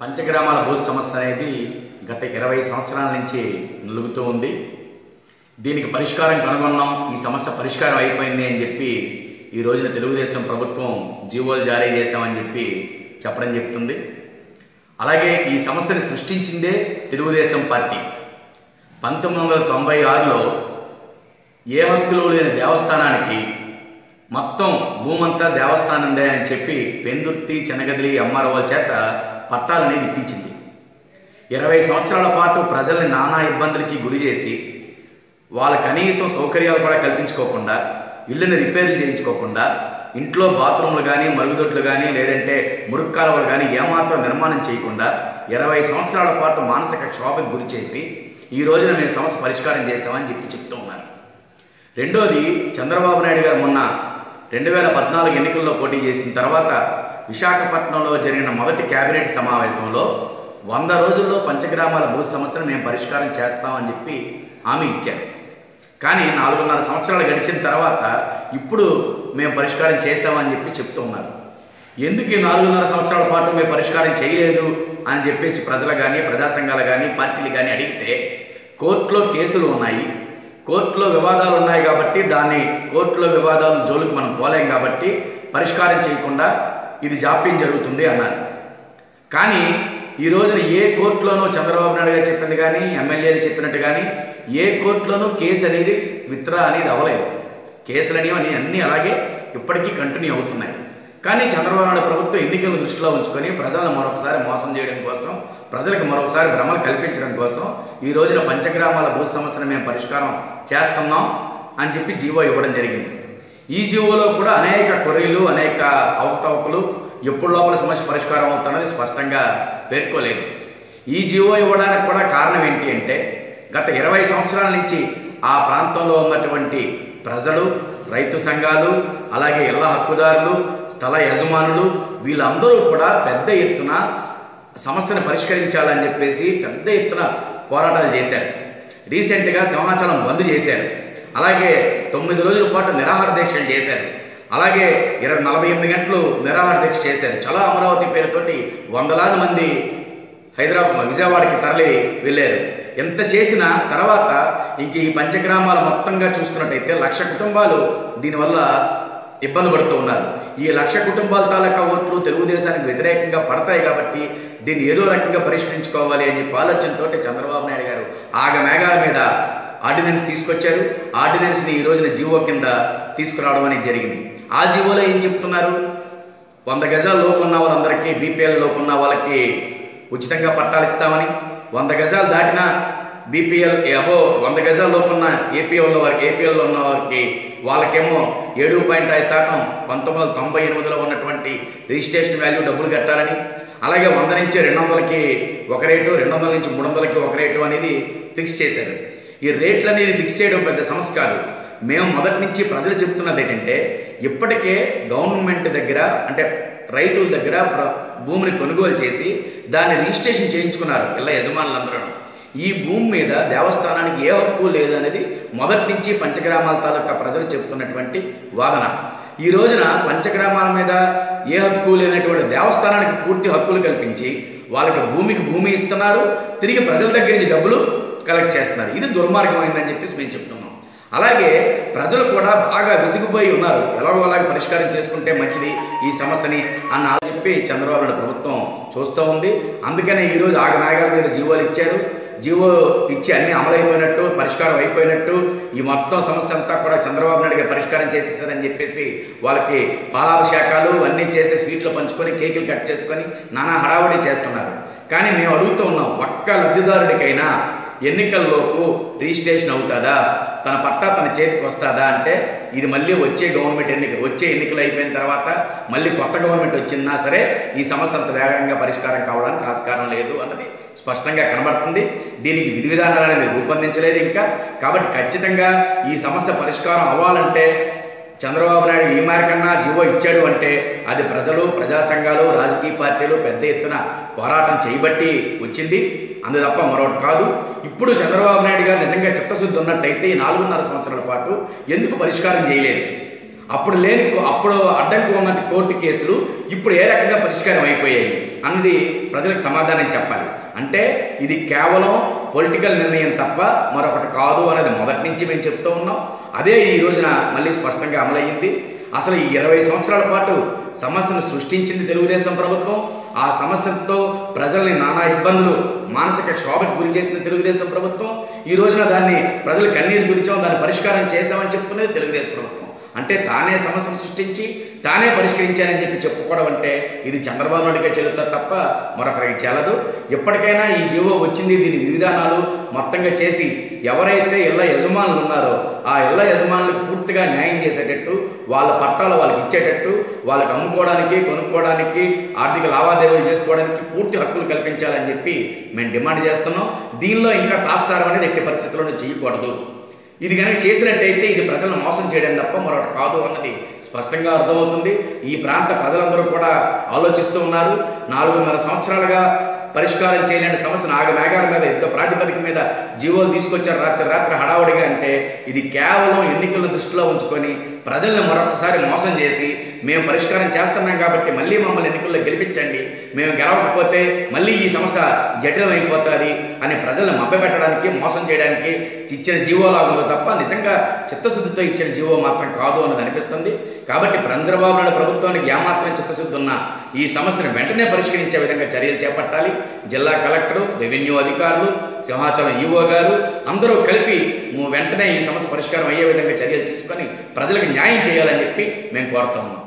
పంచగ్రామాల భూ సమస్య అనేది గత ఇరవై సంవత్సరాల నుంచి నలుగుతూ ఉంది. దీనికి పరిష్కారం కనుగొన్నాం. ఈ సమస్య పరిష్కారం అయిపోయింది అని చెప్పి ఈ రోజున తెలుగుదేశం ప్రభుత్వం జీవోలు జారీ చేశామని చెప్పి చెప్పడం చెప్తుంది. అలాగే ఈ సమస్యను సృష్టించిందే తెలుగుదేశం పార్టీ. పంతొమ్మిది వందల తొంభై ఆరులో ఏ హక్కులు లేని దేవస్థానానికి మొత్తం భూమంతా దేవస్థానందే అని చెప్పి పెందుర్తి చెనగదిలి అమ్మారవాళ్ళ చేత పట్టాలనేది ఇప్పించింది. ఇరవై సంవత్సరాల పాటు ప్రజల్ని నానా ఇబ్బందులకి గురి చేసి వాళ్ళ కనీసం సౌకర్యాలు కూడా కల్పించుకోకుండా ఇళ్ళని రిపేర్లు చేయించుకోకుండా ఇంట్లో బాత్రూమ్లు కానీ మరుగుదొడ్లు కానీ లేదంటే మురుగు కాలువలు కానీ ఏమాత్రం నిర్మాణం చేయకుండా ఇరవై సంవత్సరాల పాటు మానసిక క్షోభకు గురి చేసి ఈ రోజున మేము సమస్య పరిష్కారం చేసామని చెప్పి చెప్తూ ఉన్నారు. రెండోది చంద్రబాబు నాయుడు గారు మొన్న రెండు వేల పద్నాలుగు ఎన్నికల్లో పోటీ చేసిన తర్వాత విశాఖపట్నంలో జరిగిన మొదటి కేబినెట్ సమావేశంలో వంద రోజుల్లో పంచగ్రామాల భూ సమస్యను మేము పరిష్కారం చేస్తామని చెప్పి హామీ ఇచ్చారు. కానీ నాలుగున్నర సంవత్సరాలు గడిచిన తర్వాత ఇప్పుడు మేము పరిష్కారం చేసామని చెప్పి చెప్తూ ఉన్నారు. ఎందుకు ఈ నాలుగున్నర సంవత్సరాల పాటు మేము పరిష్కారం చేయలేదు అని చెప్పేసి ప్రజలు కానీ ప్రజా సంఘాలు కానీ పార్టీలు కానీ అడిగితే కోర్టులో కేసులు ఉన్నాయి. కోర్టులో వివాదాలు ఉన్నాయి కాబట్టి దాన్ని కోర్టులో వివాదాలు జోలికి మనం పోలేం కాబట్టి పరిష్కారం చేయకుండా ఇది జాప్యం జరుగుతుంది అన్నారు. కానీ ఈ రోజున ఏ కోర్టులోనూ చంద్రబాబు నాయుడు గారు చెప్పింది కానీ ఎమ్మెల్యేలు చెప్పినట్టు కానీ ఏ కోర్టులోనూ కేసు అనేది విత్డ్రా అనేది అవ్వలేదు. కేసులు అనేవి అన్నీ అలాగే ఇప్పటికీ కంటిన్యూ అవుతున్నాయి. కానీ చంద్రబాబు నాయుడు ప్రభుత్వం ఎన్నికలను దృష్టిలో ఉంచుకొని ప్రజలను మరొకసారి మోసం చేయడం కోసం ప్రజలకు మరొకసారి భ్రమలు కల్పించడం కోసం ఈ రోజున పంచగ్రామాల భూ సమస్యను మేము పరిష్కారం చేస్తున్నాం అని చెప్పి జీవో ఇవ్వడం జరిగింది. ఈ జీవోలో కూడా అనేక కొర్రీలు అనేక అవకతవకలు ఎప్పుడు లోపల సమస్య పరిష్కారం అవుతున్నది స్పష్టంగా పేర్కోలేదు. ఈ జీవో ఇవ్వడానికి కూడా కారణం ఏంటి అంటే గత ఇరవై సంవత్సరాల నుంచి ఆ ప్రాంతంలో ఉన్నటువంటి ప్రజలు రైతు సంఘాలు అలాగే ఇళ్ళ హక్కుదారులు స్థల యజమానులు వీళ్ళందరూ కూడా పెద్ద ఎత్తున సమస్యను పరిష్కరించాలని చెప్పేసి పెద్ద ఎత్తున పోరాటాలు చేశారు. రీసెంట్గా సింహాచలం బంద్ చేశారు. అలాగే తొమ్మిది రోజుల పాటు నిరాహార దీక్షలు చేశారు. అలాగే ఇరవై నలభై ఎనిమిది గంటలు నిరాహార దీక్ష చేశారు. చలో అమరావతి పేరుతోటి వందలాది మంది హైదరాబాద్ విజయవాడకి తరలి వెళ్ళారు. ఎంత చేసిన తర్వాత ఇంక ఈ పంచగ్రామాలు మొత్తంగా చూసుకున్నట్టయితే లక్ష కుటుంబాలు దీనివల్ల ఇబ్బంది పడుతూ ఉన్నారు. ఈ లక్ష కుటుంబాల తాలూకా ఓట్లు తెలుగుదేశానికి వ్యతిరేకంగా పడతాయి కాబట్టి దీన్ని ఏదో రకంగా పరిష్కరించుకోవాలి అని చెప్పి ఆలోచనతో చంద్రబాబు నాయుడు గారు ఆగ మేఘాల మీద ఆర్డినెన్స్ తీసుకొచ్చారు. ఆర్డినెన్స్ని ఈ రోజున జీవో కింద తీసుకురావడం అనేది జరిగింది. ఆ జీవోలో ఏం చెప్తున్నారు? వంద గజాల లోపు ఉన్న వాళ్ళందరికీ బీపీఎల్ లోపు ఉన్న వాళ్ళకి ఉచితంగా పట్టాలు ఇస్తామని. వంద గజాలు దాటిన బీపీఎల్ అబో వంద గజాల లోపు ఉన్న ఏపీఎల్లో వారికి ఏపీఎల్లో ఉన్న వారికి వాళ్ళకేమో ఏడు పాయింట్ ఐదు శాతం పంతొమ్మిది వందల తొంభై ఎనిమిదిలో ఉన్నటువంటి రిజిస్ట్రేషన్ వాల్యూ డబ్బులు కట్టాలని. అలాగే వంద నుంచి రెండు వందలకి ఒక రేటు రెండు వందల నుంచి మూడు వందలకి ఒక రేటు అనేది ఫిక్స్ చేశారు. ఈ రేట్లు అనేది ఫిక్స్ చేయడం పెద్ద సమస్య కాదు. మేము మొదటి నుంచి ప్రజలు చెప్తున్నది ఏంటంటే ఇప్పటికే గవర్నమెంట్ దగ్గర అంటే రైతుల దగ్గర ప్ర భూమిని కొనుగోలు చేసి దాన్ని రిజిస్ట్రేషన్ చేయించుకున్నారు ఇళ్ళ యజమానులందరూ. ఈ భూమి మీద దేవస్థానానికి ఏ హక్కు లేదు అనేది మొదటి నుంచి పంచగ్రామాల తాలూకా ప్రజలు చెప్తున్నటువంటి వాదన. ఈ రోజున పంచగ్రామాల మీద ఏ హక్కు లేనటువంటి దేవస్థానానికి పూర్తి హక్కులు కల్పించి వాళ్ళకి భూమికి భూమి ఇస్తున్నారు తిరిగి ప్రజల దగ్గర నుంచి డబ్బులు కలెక్ట్ చేస్తున్నారు. ఇది దుర్మార్గం చెప్పేసి మేము చెప్తున్నాం. అలాగే ప్రజలు కూడా బాగా విసిగిపోయి ఉన్నారు. ఎలాగో అలాగే పరిష్కారం చేసుకుంటే మంచిది ఈ సమస్యని అన్న చెప్పి చంద్రబాబు నాయుడు ప్రభుత్వం చూస్తూ ఉంది. అందుకనే ఈరోజు ఆగనాగాల మీద జీవోలు ఇచ్చారు. జీవో ఇచ్చి అన్నీ అమలైపోయినట్టు పరిష్కారం అయిపోయినట్టు ఈ మొత్తం సమస్య అంతా కూడా చంద్రబాబు నాయుడు గారు పరిష్కారం చేసేసారని చెప్పేసి వాళ్ళకి పాలాభిషేకాలు అన్నీ చేసి స్వీట్లు పంచుకొని కేకులు కట్ చేసుకొని నానా హడావుడి చేస్తున్నారు. కానీ మేము అడుగుతూ ఉన్నాం ఒక్క లబ్ధిదారుడికైనా ఎన్నికల్లోపు రిజిస్ట్రేషన్ అవుతుందా? తన పట్టా తన చేతికి వస్తుందా అంటే ఇది మళ్ళీ వచ్చే గవర్నమెంట్ ఎన్నిక వచ్చే ఎన్నికలు అయిపోయిన తర్వాత మళ్ళీ కొత్త గవర్నమెంట్ వచ్చినా సరే ఈ సమస్య అంత వేగంగా పరిష్కారం కావడానికి ఆస్కారం లేదు అన్నది స్పష్టంగా కనబడుతుంది. దీనికి విధి విధానాలను రూపొందించలేదు ఇంకా. కాబట్టి ఖచ్చితంగా ఈ సమస్య పరిష్కారం అవ్వాలంటే చంద్రబాబు నాయుడు ఈ మేరకన్నా జీవో ఇచ్చాడు అంటే అది ప్రజలు ప్రజా సంఘాలు రాజకీయ పార్టీలు పెద్ద ఎత్తున పోరాటం చేయబట్టి వచ్చింది. అందు తప్ప మరొకటి కాదు. ఇప్పుడు చంద్రబాబు నాయుడు గారు నిజంగా చిత్తశుద్ధి ఉన్నట్టయితే ఈ నాలుగున్నర సంవత్సరాల పాటు ఎందుకు పరిష్కారం చేయలేదు? అప్పుడు లేని అప్పుడు అడ్డంకు ఉన్నట్టు కోర్టు కేసులు ఇప్పుడు ఏ రకంగా పరిష్కారం అయిపోయాయి? అన్నది ప్రజలకు సమాధానం చెప్పాలి. అంటే ఇది కేవలం పొలిటికల్ నిర్ణయం తప్ప మరొకటి కాదు అనేది మొదటి నుంచి మేము చెప్తూ ఉన్నాం. అదే ఈ రోజున మళ్ళీ స్పష్టంగా అమలయ్యింది. అసలు ఈ ఇరవై సంవత్సరాల పాటు సమస్యను సృష్టించింది తెలుగుదేశం ప్రభుత్వం. ఆ సమస్యతో ప్రజల్ని నానా ఇబ్బందులు మానసిక క్షోభకు గురి చేసిన తెలుగుదేశం ప్రభుత్వం. ఈ రోజున దాన్ని ప్రజలు కన్నీరు తుడిచాం దాన్ని పరిష్కారం చేశామని చెప్తున్నది తెలుగుదేశం ప్రభుత్వం. అంటే తానే సమస్యను సృష్టించి తానే పరిష్కరించానని చెప్పి చెప్పుకోవడం అంటే ఇది చంద్రబాబు నాయుడికే చెల్లుతుంది తప్ప మరొకరికి చెల్లదు. ఎప్పటికైనా ఈ జీవో వచ్చింది దీని విధానాలు మొత్తంగా చేసి ఎవరైతే ఇళ్ళ యజమానులు ఉన్నారో ఆ ఇళ్ళ యజమానులకు పూర్తిగా న్యాయం చేసేటట్టు వాళ్ళ పట్టాలు వాళ్ళకి ఇచ్చేటట్టు వాళ్ళకి అమ్ముకోవడానికి కొనుక్కోవడానికి ఆర్థిక లావాదేవీలు చేసుకోవడానికి పూర్తి హక్కులు కల్పించాలని చెప్పి మేము డిమాండ్ చేస్తున్నాం. దీనిలో ఇంకా తాత్సారం అనేది ఎట్టి పరిస్థితుల్లోనే చేయకూడదు. ఇది కనుక చేసినట్టయితే ఇది ప్రజలను మోసం చేయడం తప్ప మరొకటి కాదు అన్నది స్పష్టంగా అర్థమవుతుంది. ఈ ప్రాంత ప్రజలందరూ కూడా ఆలోచిస్తూ ఉన్నారు. నాలుగున్నర సంవత్సరాలుగా పరిష్కారం చేయలేని సమస్యను ఆగ మీద యుద్ధ ప్రాతిపదిక మీద జీవోలు తీసుకొచ్చారు. రాత్రి రాత్రి హడావుడిగా అంటే ఇది కేవలం ఎన్నికలను దృష్టిలో ఉంచుకొని ప్రజల్ని మరొకసారి మోసం చేసి మేము పరిష్కారం చేస్తున్నాం కాబట్టి మళ్ళీ మమ్మల్ని ఎన్నికల్లో గెలిపించండి. మేము గెలవకపోతే మళ్ళీ ఈ సమస్య జటిలమైపోతుంది అని ప్రజలను మభ్యపెట్టడానికి మోసం చేయడానికి ఇచ్చిన జీవోలాగుందో తప్ప నిజంగా చిత్తశుద్ధితో ఇచ్చిన జీవో మాత్రం కాదు అన్నది అనిపిస్తుంది. కాబట్టి చంద్రబాబు నాయుడు ప్రభుత్వానికి ఏమాత్రం చిత్తశుద్ధి ఉన్నా ఈ సమస్యను వెంటనే పరిష్కరించే విధంగా చర్యలు చేపట్టాలి. జిల్లా కలెక్టరు రెవెన్యూ అధికారులు సింహాచలం ఈవో గారు అందరూ కలిపి వెంటనే ఈ సమస్య పరిష్కారం అయ్యే విధంగా చర్యలు తీసుకొని ప్రజలకు న్యాయం చేయాలని చెప్పి మేము కోరుతా ఉన్నాం.